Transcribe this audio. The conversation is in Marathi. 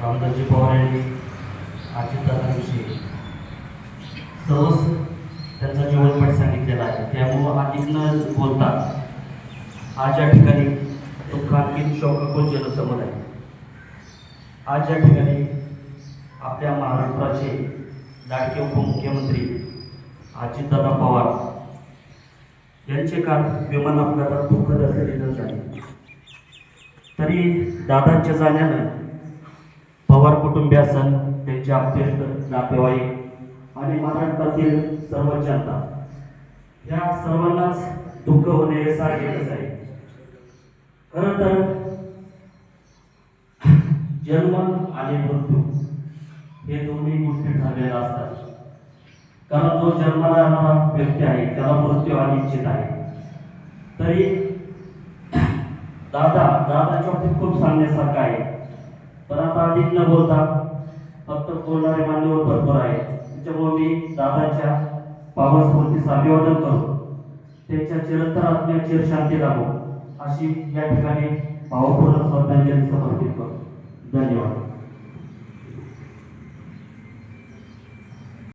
रामदासजी पवार यांनी अजितदादांविषयी सहज त्यांचा जीवनपट सांगितलेला आहे. त्यामुळं अधिक न बोलता आज या ठिकाणी तो आणखी शोकाकुल जनसमोर आहे. आज या ठिकाणी आपल्या महाराष्ट्राचे लाडके उपमुख्यमंत्री अजितदादा पवार यांचे काल विमान अपघातात दुःखद असे निधन झाले तरी दादांच्या जाण्यानं पवार कुटुंबियासन त्यांचे आप्तेष्ट नातेवाईक आणि महाराष्ट्रातील सर्व जनता. या सर्वांनाच दुःख होणे सारखेच आहे. खरं तर जन्म आणि मृत्यू हे दोन्ही गोष्टी ठरलेल्या असतात. कारण जो जन्माला येणारा व्यक्ती आहे त्याला मृत्यू अनिश्चित आहे. तरी दादा दादाच्या बाबतीत खूप सांगण्यासारखं आहे. पण आता अधिक न बोलता फक्त बोलणारे मान्यवर भरपूर आहेत. त्याच्यामुळे मी दादाच्या पावन स्मृतीस अभिवादन करू. त्यांच्या चिरंतर आत्म्या चिर शांती लाभो. अशी या ठिकाणी भावपूर्ण श्रद्धांजली समर्पित